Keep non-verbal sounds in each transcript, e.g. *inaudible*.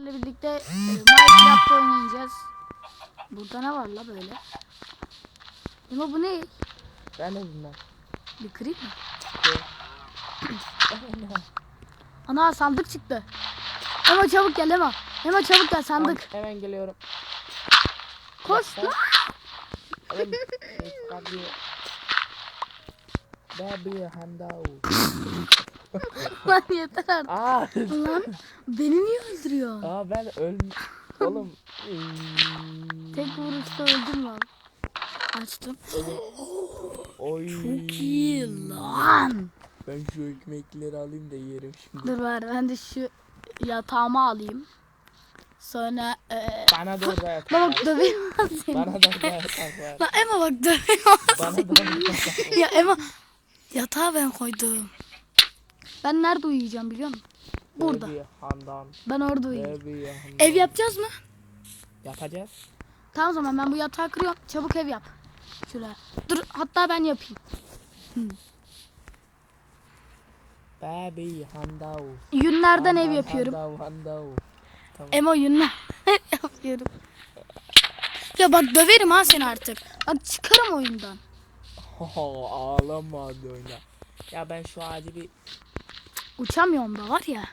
Sizlerle birlikte e, Minecraft oynayacağız. Burada ne var la böyle? Ama bu ne? Ben de bilmem. Bir krip mi? *clears throat* Ana sandık çıktı. Ema çabuk gel Ema. Ema çabuk gel sandık. hemen geliyorum. Koş lan. Baby. Baby handout. *laughs* *laughs* Lan yeter artık. Aa, Lan beni niye öldürüyor? aa ben öl... Oğlum. Tek vuruşta öldüm lan. Açtım. *gasps* Oy. Çok iyi lan. Ben şu ekmekleri alayım da yerim şimdi. Dur ver ben de şu yatağımı alayım. Sonra e, Bana da orada yatak Baba var. döveyim lan seni. Bana da orada yatak var. Lan Ema bak döveyim. Bana da orada yatak var. ya Ema yatağı ben koydum. Ben nerede uyuyacağım biliyor musun? Burada. Handan. Ben orada uyuyacağım. Handan. Ev yapacağız mı? Yapacağız. Tamam o zaman ben bu yatağı kırıyorum. Çabuk ev yap. Şuraya. Dur hatta ben yapayım. Baby handout. Yünlerden ev yapıyorum. Handout handout. Tamam. Emo yünler *laughs* yapıyorum. Ya bak döverim ha seni artık. Bak çıkarım oyundan. *laughs* Ağlama oyna. Ya ben şu ağacı bir Uçamıyorum da var ya.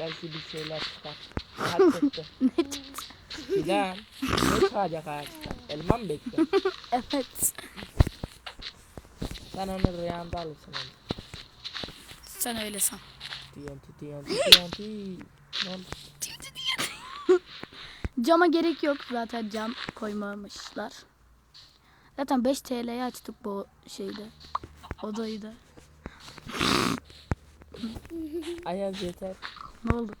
belki bir şeyler çıkar. Ağaç *laughs* çıktı. Ne çıktı? Filan. Ne çıkacak ağaçtan? Elma mı bekliyor? *laughs* Evet. Sen onu rüyanda alırsın onu. Sen öyle san. TNT TNT TNT. Ne oldu? *laughs* Cama gerek yok. Zaten cam koymamışlar. Zaten 5 TL'ye açtık bu şeyde. Odayı da. *laughs* Ayaz yeter. Ne oldu?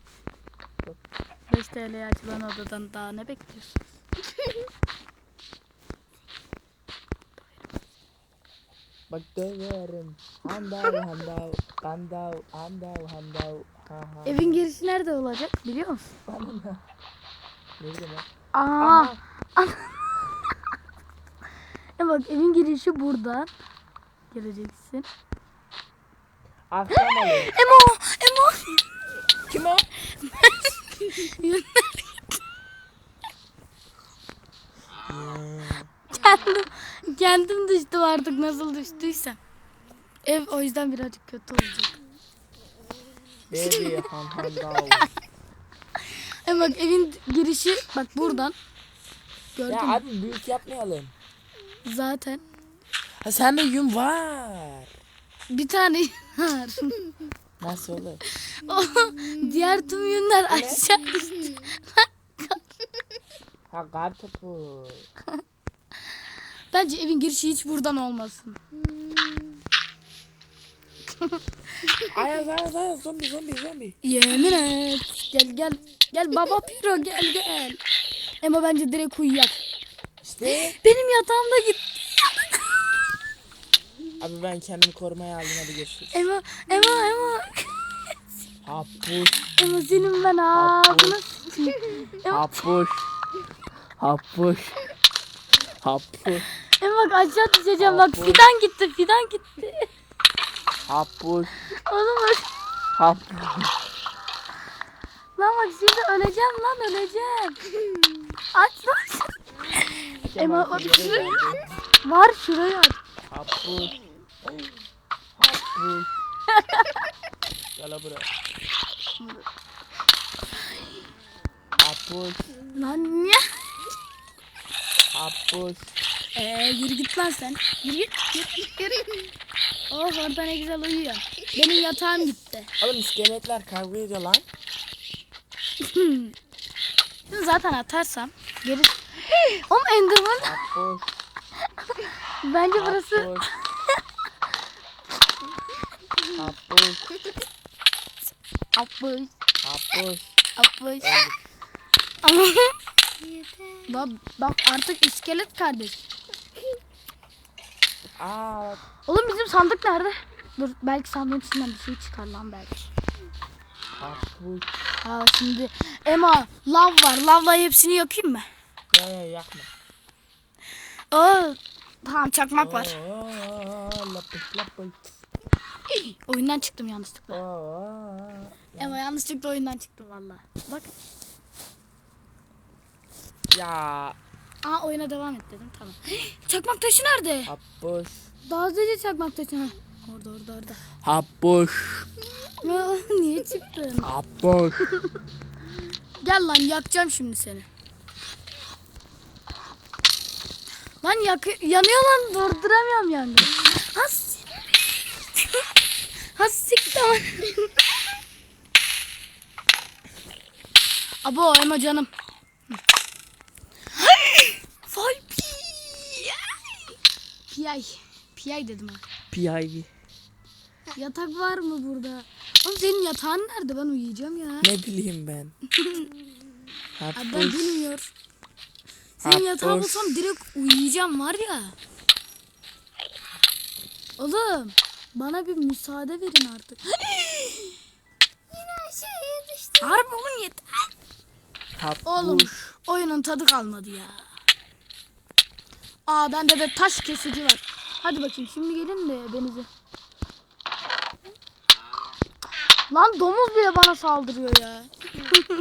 5 TL'ye açılan odadan daha ne bekliyorsun? *laughs* Bak döverim. Handav handav. Handav handav handav. Ha ha. Evin girişi nerede olacak biliyor musun? Ne? Bileyim ben. Aa, *laughs* e bak evin girişi buradan. Gireceksin. Akşam oluyor. Emo! Emo! Kim o? *laughs* kendim, kendim düştüm artık nasıl düştüysem. Ev o yüzden birazcık kötü olacak. Baby. *laughs* E bak evin girişi bak buradan. Gördün Ya mü? abi büyük yapmayalım. Zaten. Ha sende yün var. Bir tane var. Nasıl olur? O diğer tüm yünler aşağı düştü. Ha kar topu. Bence evin girişi hiç buradan olmasın. Ayaz ayaz ayaz zombi zombi zombi. Yemin et. Gel gel. Gel baba piro gel gel. Ama bence direkt uyuyak. İşte. Benim yatağımda git. Abi ben kendimi korumaya aldım hadi görüşürüz. Ema, Ema, Ema. Hapuş. Ema senin ben ağzını Hapuş. Hapuş. Hapuş. Ema bak aşağı düşeceğim bak fidan gitti fidan gitti. Hapuş. Oğlum bak. Hapuş. Lan bak şimdi öleceğim lan öleceğim. Aç lan. Ema bak şuraya. Var şuraya aç. Hapuş. Hapuş. Gel buraya. Hapuş. Lan niye? Hapuş. Ee, yürü git lan sen. Yürü git. Yürü. Oh orada ne güzel uyuyor. Benim yatağım gitti. Oğlum iskeletler kavga ediyor lan. Şimdi zaten atarsam geri... Oğlum Enderman Hapuş. bence burası... Hapuş. Apış. Hapuş. Apış. Ama... bak, bak artık iskelet kardeş. Aa, Oğlum bizim sandık nerede? Dur belki sandığın içinden bir şey çıkar lan belki. hapuş. Ha şimdi Ema lav var. Lavla hepsini yakayım mı? Ya ya yakma. Aa, tamam çakmak var. Oo, lapış lapış. *coughs* Oyundan çıktım yanlışlıkla. Ama yanlışlıkla oyundan çıktım valla. Bak. Ya Aa oyuna devam et dedim tamam. *gasps* çakmak taşı nerede? hapboş. Daha önce çakmak taşı. Ha. Orada orada orada. Hapboş. *laughs* Niye çıktın? Hapboş. *laughs* Gel lan yakacağım şimdi seni. Lan yak yanıyor lan durduramıyorum yani. Has. Has siktir lan. Abo Ema canım. Vay pi. Piyay. Piyay dedim ha. PIV. Yatak var mı burada? Oğlum senin yatağın nerede? Ben uyuyacağım ya. Ne bileyim ben. *laughs* Abi ben bilmiyor. Senin yatağı bulsam direkt uyuyacağım var ya. Oğlum bana bir müsaade verin artık. *gasps* Yine aşağıya düştüm. Harbi oğlum yeter. Oğlum Hapboş. oyunun tadı kalmadı ya. Aa bende de taş kesici var. Hadi bakayım şimdi gelin de denize. Lan domuz bile bana saldırıyor ya.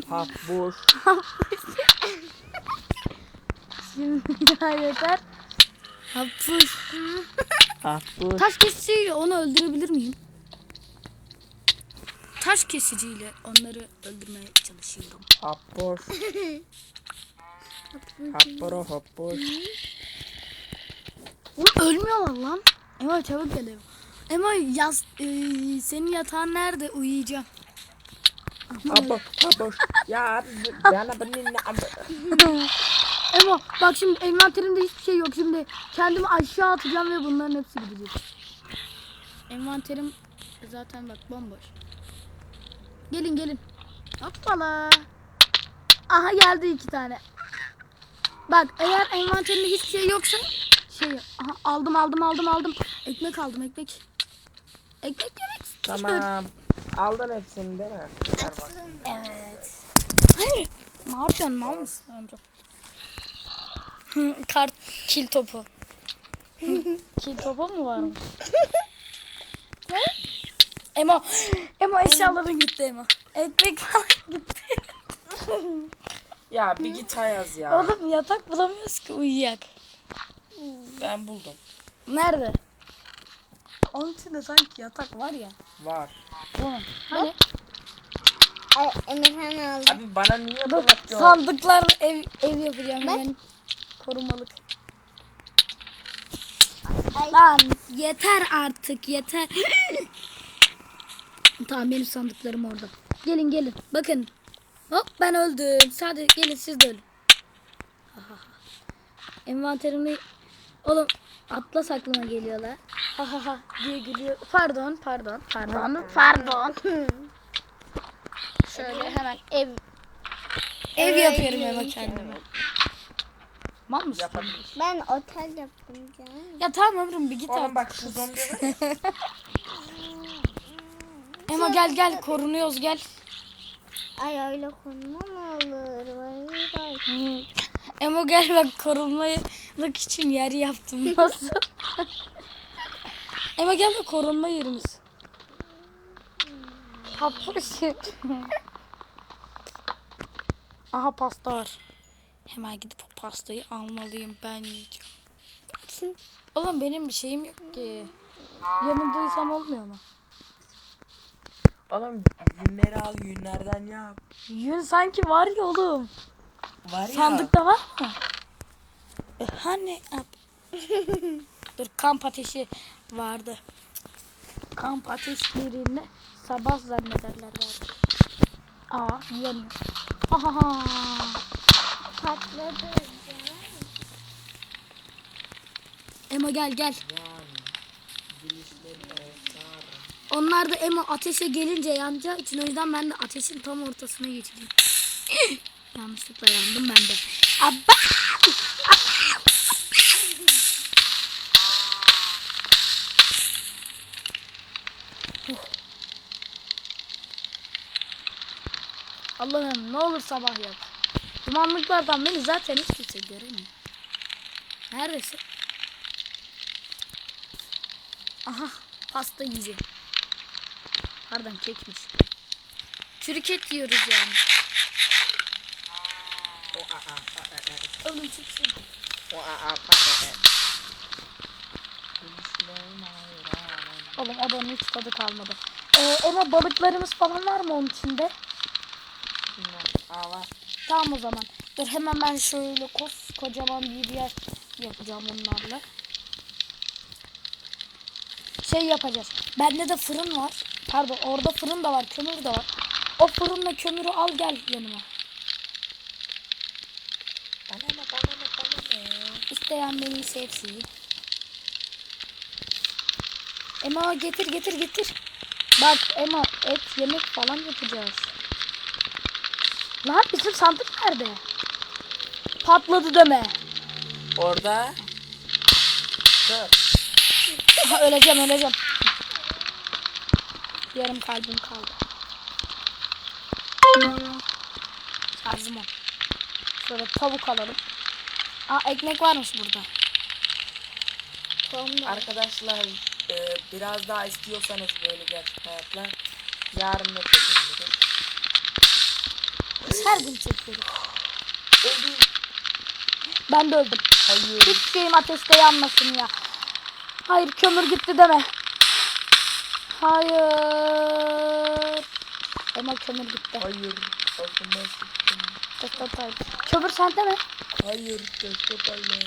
Hapboş. Şimdi ya yeter. Hapus. Hapboş. Taş kesiciyle onu öldürebilir miyim? Taş kesiciyle onları öldürmeye çalışıyorum. Hapboş. Hapboro hapboş. Oğlum ölmüyorlar lan. Ema çabuk gel Ema. Ema yaz, e, senin yatağın nerede? Uyuyacağım. Hapboş. Hapboş. Ya abi bana benim ne *laughs* Ema bak şimdi envanterimde hiçbir şey yok. Şimdi kendimi aşağı atacağım ve bunların hepsi gidecek. Envanterim zaten bak bomboş. Gelin gelin. Hoppala. Aha geldi iki tane. Bak eğer envanterinde hiçbir şey yoksa şey aha, aldım aldım aldım aldım. Ekmek aldım ekmek. Ekmek yemek. Tamam. Aldın hepsini değil mi? Evet. Hayır. Ne yapıyorsun mal mısın amca? Kart kil topu. *laughs* kil topu mu varmış? *laughs* Emo, Emo eşyaların gitti Emo. Ekmek falan *laughs* gitti. Ya bir git Ayaz ya. Oğlum yatak bulamıyoruz ki uyuyak. Ben buldum. Nerede? Onun içinde sanki yatak var ya. Var. Tamam. Hani? Ay, Emirhan aldı. Abi bana niye blok yok? Sandıklar ev ev yapacağım ben. Korumalık. Ay. Lan yeter artık yeter. *laughs* tamam benim sandıklarım orada. Gelin gelin. Bakın. Hop ben öldüm. Sadece gelin siz de ölün. Ha, ha, ha. Envanterimde oğlum atlas aklıma geliyorlar. Ha ha ha diye gülüyor. Pardon pardon pardon pardon. *laughs* Şöyle hemen ev ev yapıyorum eve kendime. Mal mısın? Ben otel yaptım canım. Ya tamam ömrüm bir git Oğlum artık. bak şu zombi *laughs* Ema gel gel korunuyoruz gel. Ay öyle konuma mı olur? Vay vay. Emo gel bak korunmalık için yer yaptım. *laughs* Nasıl? Emo gel bak korunma yerimiz. Hapur Aha pasta var. Hemen gidip o pastayı almalıyım ben yiyeceğim. Oğlum benim bir şeyim yok ki. Yanımdaysam olmuyor mu? Oğlum yünleri al yünlerden yap. Yün sanki var ya oğlum. Var ya. Sandıkta var mı? E, hani? *laughs* Dur kamp ateşi vardı. Kamp ateşlerini sabah zannederler vardı. Aa yanıyor. Ahaha. Patladı. Emo gel gel. Onlar da Emo ateşe gelince yanacağı için o yüzden ben de ateşin tam ortasına geçeceğim. *coughs* Yanlışlıkla yandım ben de. Abba! *coughs* Allah'ım ne olur sabah yap. Dumanlıklardan beni zaten hiç kimse göremiyor. Neredesin? Aha pasta yiyeceğim. Pardon kekmiş. Çürük et yiyoruz yani. Oğlum çıksın. Oğlum adamın hiç tadı kalmadı. Ee, Ema balıklarımız falan var mı onun içinde? Tamam o zaman. Dur hemen ben şöyle kocaman bir yer yapacağım onlarla. Şey yapacağız. Bende de fırın var. Pardon orada fırın da var, kömür de var. O fırınla kömürü al gel yanıma. Bana ne bana ne bana ne. İsteyen beni sevsin. Ema getir getir getir. Bak Ema et yemek falan yapacağız. Lan bizim sandık nerede? Patladı deme. Orada. Dur. *laughs* Öleceğim öleceğim. Yarım kalbim kaldı. Şarjım on. Şöyle tavuk alalım. Aa ekmek varmış burada. Komda. Arkadaşlar e, biraz daha istiyorsanız böyle gerçek hayatlar yarın çekebiliriz? Biz her gün çekiyoruz. Öldüm. Ben de öldüm. Hayır. Hiç şeyim ateşte yanmasın ya. Hayır kömür gitti deme. Hayır. Ama kömür gitti. Hayır. Aklıma sıktım. Testosteron. Kömür sende mi? Hayır. Testosteron.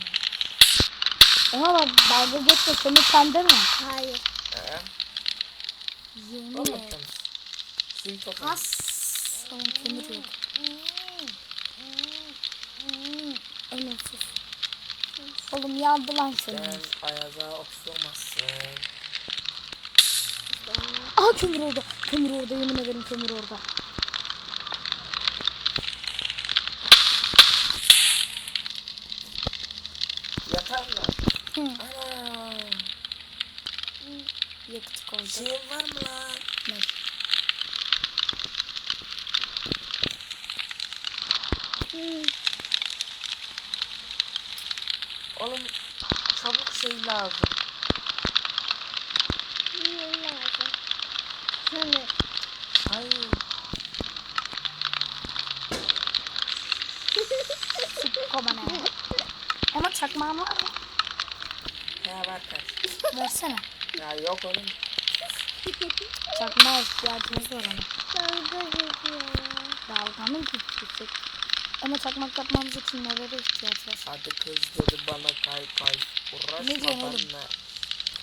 Ama bak dalga geçme kömür sende mi? Hayır. Ee, Yemin et. Anlattım. Sil topu. As. Tamam kömür yok. Emin sus. Oğlum yandı lan Sen senin. ayaza oturmazsın. Aha kömür orada. Kömür orada yemin ederim kömür orada. Yatar mı? Hı. Ana. Yakıt koydu. Şeyin var mı lan? Ne? Oğlum çabuk şey lazım. Ne lazım? Sana. Hayır. Süt komana. Çakmağın var mı? Ya var kaç. Versene. Ya yok oğlum. *laughs* Çakmağa ihtiyacımız var ona. Dalga geçiyor. Dalga mı gidecek? Ama çakmak yapmamız için nelere ihtiyaç var? Hadi kız dedi bana kay kay. Uğraşma Ne diyorsun oğlum? benimle.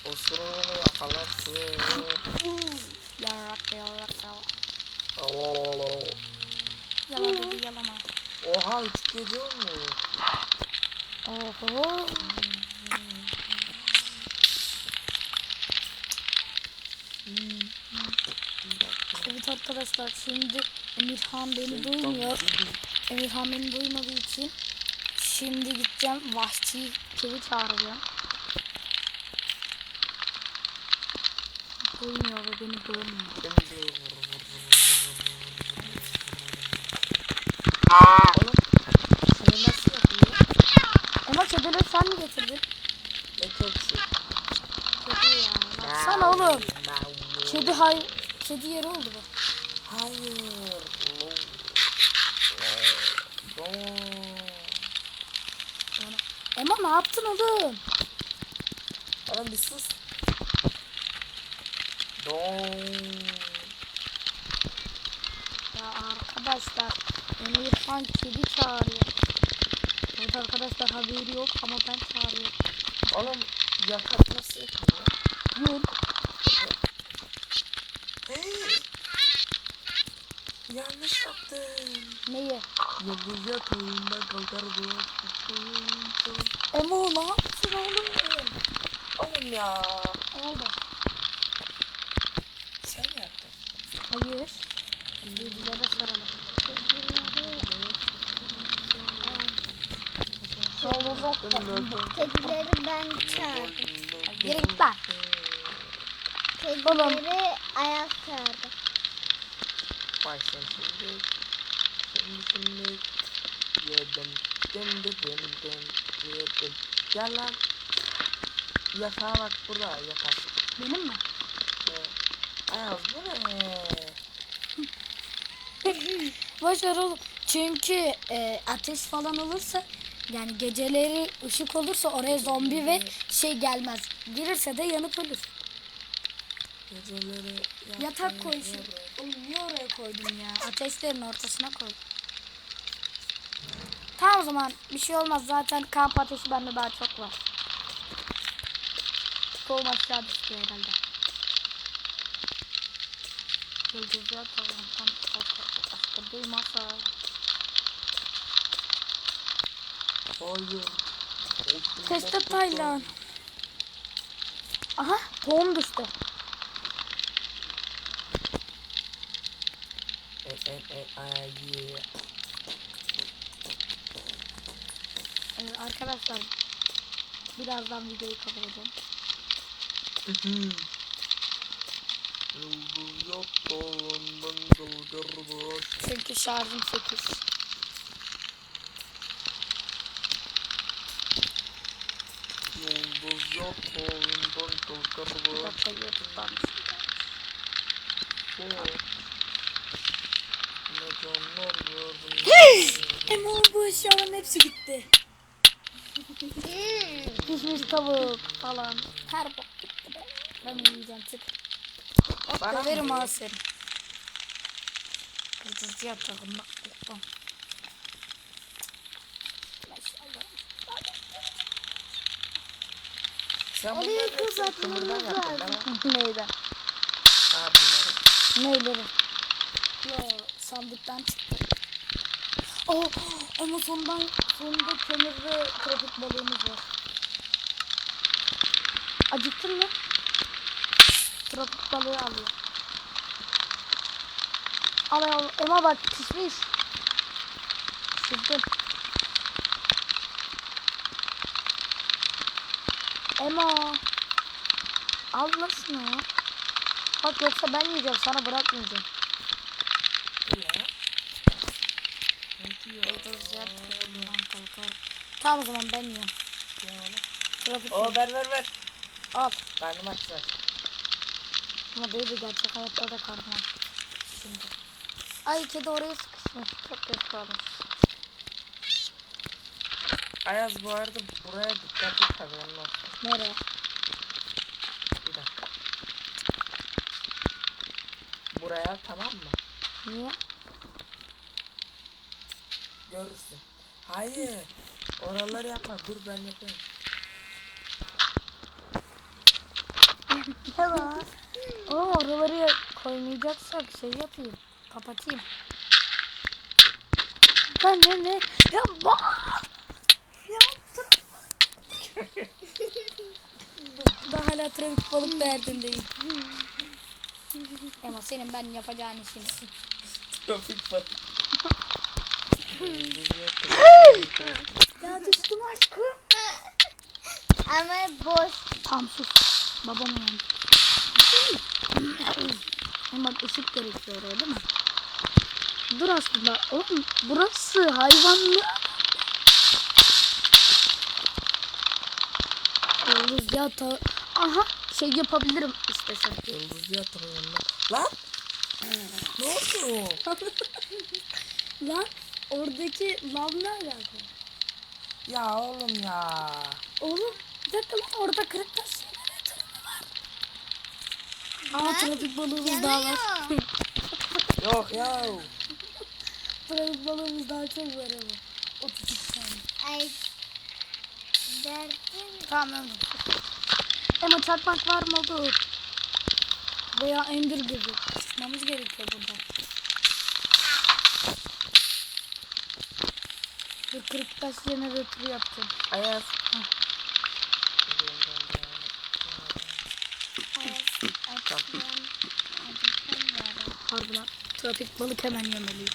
Osurunu yakalarsın. Yarak yarak yarak. Yala dedi yalama. Oha üç gece olmuş. Oho. Evet arkadaşlar şimdi Emirhan beni duymuyor. Emirhan beni duymadığı için şimdi gideceğim vahşi kedi çağıracağım. Duymuyor ve beni görmüyor. Oğlum şunu nasıl yapıyor? Ama kedileri getirdin? Ne kedisi? Kedi ya. Baksana oğlum. Kedi hay kedi yeri oldu bu. Hayır. Ema ne yaptın oğlum? Oğlum bir sus. Ya arkadaşlar Emirhan kedi çağırıyor. Evet arkadaşlar haberi yok ama ben çağırıyorum. Oğlum yatak nasıl yapıyor? Yok. Yanlış yaptım. Neyi? Yıldız yatağında kalkar bu. Emo ne yaptın oğlum? Oğlum ya. Oldu? Sen yaptın. Hayır. Bilgilere soralım. Kedileri ben çağırdım. Git lan. Kedileri ayak çağırdım. Vay sen şimdi. Şimdi şimdi. Yedim. Dim dim dim dim. Yedim. Gel lan. Yatağa bak burada yatak. Benim mi? Ee, Ayaz bu ne? Boş ver oğlum. Çünkü e, ateş falan olursa yani geceleri ışık olursa oraya zombi ve şey gelmez. Girirse de yanıp ölür. Geceleri Yatak koy şu. Oğlum niye oraya koydun ya? Ateşlerin ortasına koy. Tamam o zaman bir şey olmaz. Zaten kamp ateşi bende daha çok var. Tohum aşağı düştü herhalde. Yıldızlar tavandan kalkar. Duymasa. Hayır. Teste Taylan. Aha tohum düştü. E, e, e, ay, yeah. Ee, arkadaşlar birazdan videoyu kapatacağım. Çünkü şarjım 8. Yıldız yatağından kalkar Bir baş. dakika YouTube'dan. Ne canlar gördüm. Emo bu eşyaların hepsi gitti. Pişmiş tavuk falan. Her bok gitti be. Ben yiyeceğim çık. Bak döverim seni. Kırdıcı yatağım bak Sen Orayı bunları hepsini kızartmamız kömürden yaptın lazım. mi? Neyden? Ha bunları. Neyleri? Yo sandıktan çıktı. Oh ama sondan sonunda kömür ve trafik balığımız var. Acıktın mı? Trafik balığı alıyor. Al al. Ema bak pişmiş. Pişirdin. Ema. Al şunu. Bak yoksa ben yiyeceğim sana bırakmayacağım. Ya. Tamam o zaman ben yiyorum. Trafik Oo ver ver ver. al. Karnım aç ver. Ama böyle de gerçek hayatta da karnım aç. Şimdi. Ay kedi oraya sıkışmış. Çok kötü kalmış. Ayaz bu arada buraya dikkat et haberin olsun. Nereye? Bir dakika. Buraya tamam mı? Niye? Görürsün. Hayır. Oraları yapma. Dur ben yapayım. Ne var? Oğlum oraları koymayacaksak şey yapayım. Kapatayım. Ben ne ne? Ya bak! Yaptım. Daha hala trafik balık derdindeyim. Ama senin ben yapacağın işin. Trafik var. Ya düştüm aşkım. Ama boş. Tam sus. Babam uyandı. Ama bak ışık gerekiyor oraya değil mi? Dur aslında. Oğlum burası hayvanlı. Yıldız yatağı. Aha şey yapabilirim istesem. Yıldız yatağın yanına. Lan! ne oldu? *laughs* Lan oradaki lav ne alaka? ya oğlum ya. Oğlum bir dakika lan orada kırık taş jeneratörü mü var? Aa trafik balığımız daha var. *laughs* Yok ya. trafik balığımız daha çok var ama. 32 tane. Ay. Derdim. Tamam öyle. Ama çakmak var mı olur? Veya ender gözü. Çıkmamız gerekiyor buradan. Bir kırık taş jeneratörü yapacağım. Ayaz. Harbi lan. Trafik balık hemen yemeliyim.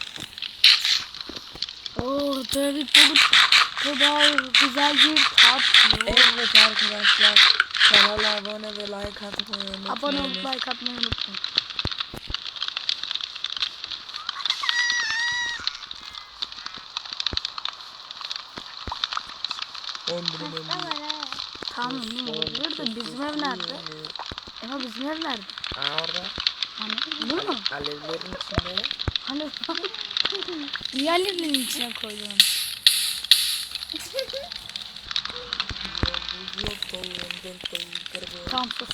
Oo trafik balık kadar güzel bir tat. Evet arkadaşlar. Kanala abone ve like atmayı unutmayın. Abone olup like atmayı unutmayın. Ne? Tamam ne olabilir de bizim ev nerede? Ama bizim ev nerede? Aa orada. Hani bu mu? Alevlerin içinde. Hani *laughs* Diğerlerinin içine koydum. Yok koyun, ben koyun, sus.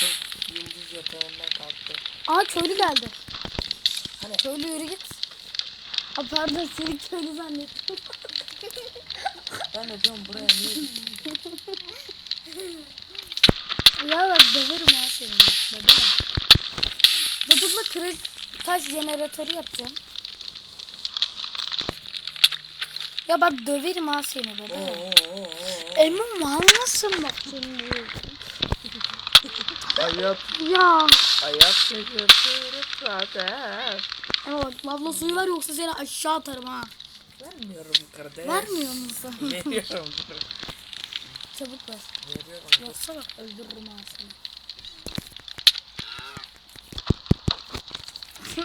Çok yıldız yatağından kalktı. Aa köylü geldi. Hani Köylü yürü git. Aa, pardon seni köylü zannettim. *laughs* ben de diyorum buraya niye *laughs* ya bak döverim ha seni. Döverim. Babamla kırık taş jeneratörü yapacağım. Ya bak döverim ha seni baba. oo, oo, oo. Emin mal mısın bak şimdi? Hayat, Ya. hayat şaşırtır zaten. Ama bak lavla suyu var yoksa seni aşağı atarım ha. Vermiyorum kardeş. Vermiyor musun? Veriyorum. *laughs* Çabuk ver. Veriyorum. Yoksa bak öldürürüm ha seni. *laughs*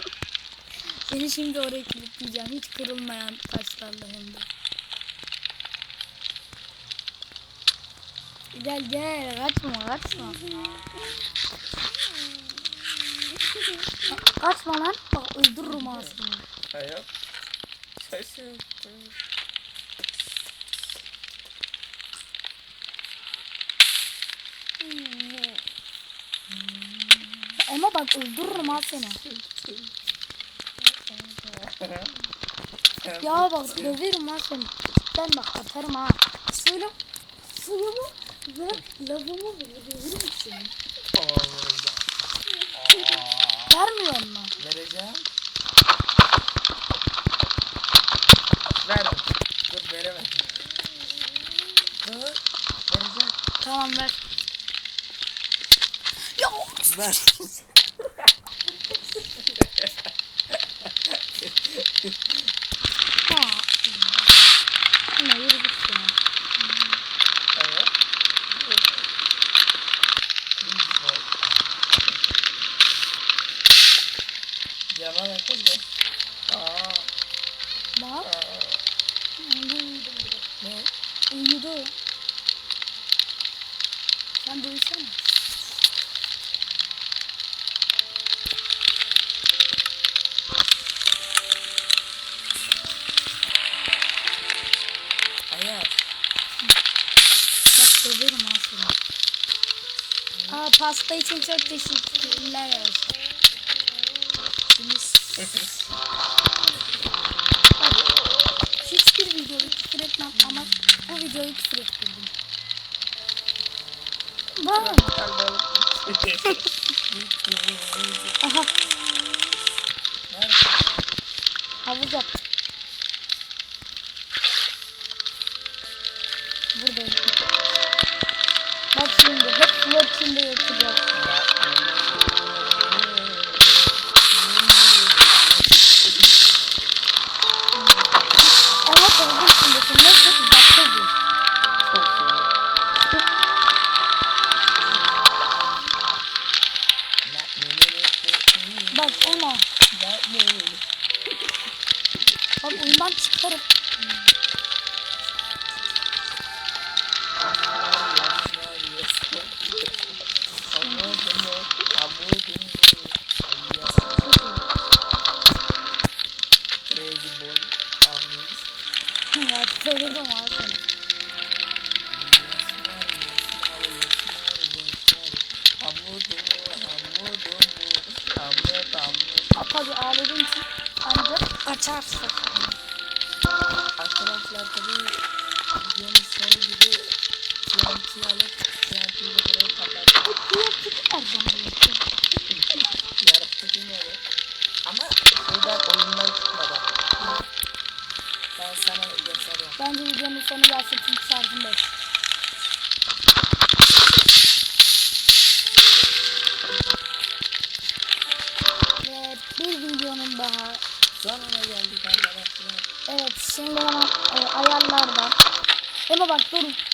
Seni şimdi oraya kilitleyeceğim. Hiç kırılmayan taşlarla hem de. Gel gel kaçma kaçma. Ka- kaçma lan. Bak öldürürüm seni. Hayat şaşırtır. Ama bak öldürürüm ha seni. Ya bak döverim ha seni. Ben bak atarım ha. Söyle suyumu ve lavımı verir misin? Vermiyor mu? Vereceğim. Ver. Dur veremem. Dur. Vereceğim. Tamam ver. Ya Ver. *laughs* ha. Yine yürü git seni. Evet. Da. Aa, Bak. aa. Uyudu. Ne? Uyudu. Sen de uyusana. Hayat. Bak döverim seni. Aa pasta için çok teşekkürler. Hiçbir videoyu küfür ettirdim. Bak. Aha havuz yaptım. Buradayım. Bak şimdi hep flört içinde yatacağız. Aa, Tabii ağladığın için ancak açarsın. Arkadaşlar tabii videonun sonu gibi TNT alıp TNT'yi de buraya kapattık. Kıyafeti her zaman yapıyorum.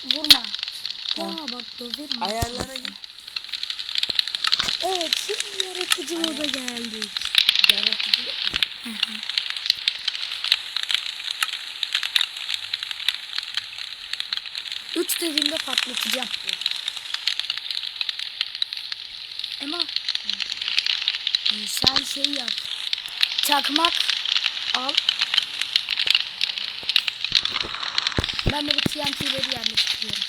Vurma. Ya bak döverim. Ayarlara git. Evet şimdi yaratıcı moda geldik. Yaratıcı yok mu? Üç dediğimde patlatacağım. Ama e, sen şey yap. çakmak al. Ben bu TNT'leri yerleştiriyorum.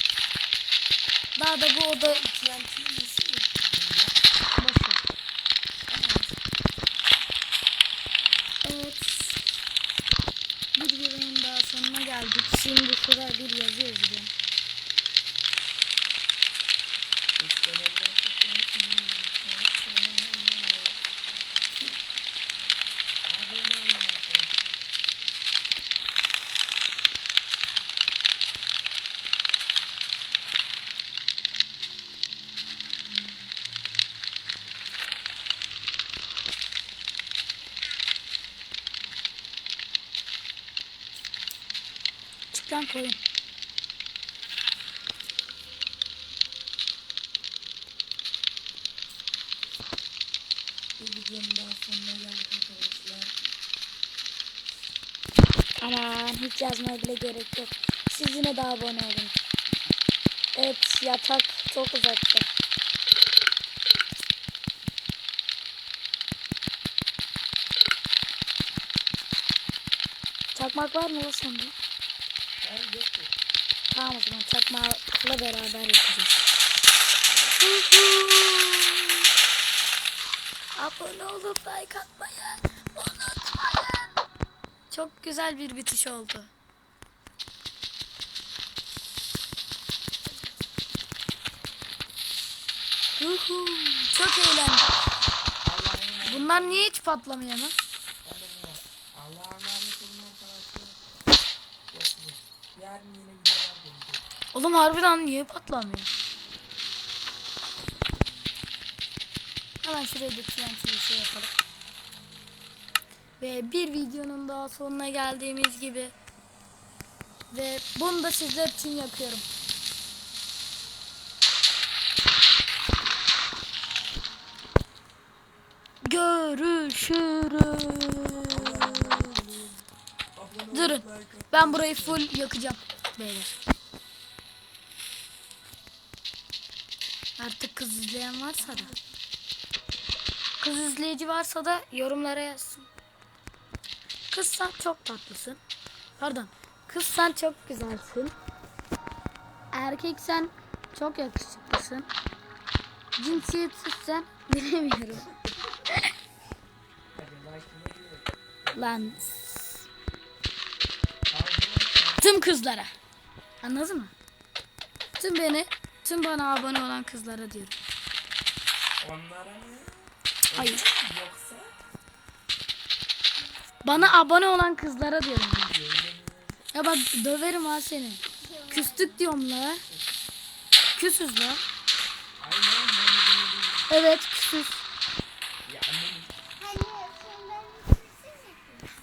Daha da bu oda TNT'yi nasıl yapıyorsun? boş ver. Evet. Bir videonun daha sonuna geldik. Şimdi şuraya bir yazı yazacağım. Lan koyun. Bir videonun daha sonuna geldik arkadaşlar. Aman hiç yazmaya bile gerek yok. Siz yine de abone olun. Evet yatak çok uzakta. Çakmak var mı lan sende? Tamam o zaman çakmakla beraber yapacağız. Abone olup like atmayı unutmayın. Çok güzel bir bitiş oldu. Huhu, Çok eğlendim. Bunlar niye hiç patlamıyor lan? ben de bilmiyorum. Allah'a emanet olun arkadaşlar. Yok yok. Yarın yine videolar gelecek. Oğlum harbiden niye patlamıyor? Hemen şuraya da şey yapalım. Ve bir videonun daha sonuna geldiğimiz gibi. Ve bunu da sizler için yapıyorum. Görüşürüz. Ben burayı full yakacağım. Beyler. Artık kız izleyen varsa da. Kız izleyici varsa da yorumlara yazsın. Kız sen çok tatlısın. Pardon. Kız sen çok güzelsin. Erkek sen çok yakışıklısın. Cinsiyetsiz sen bilemiyorum. *laughs* Lan tüm kızlara. Anladın mı? Tüm beni, tüm bana abone olan kızlara diyorum. onlara mı? Hayır. Yoksa Bana abone olan kızlara diyorum. ben. Ya bak döverim ha seni. Küstük diyorum la. Küsüz la. Evet küsüz.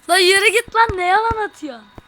La yürü git lan ne yalan atıyorsun.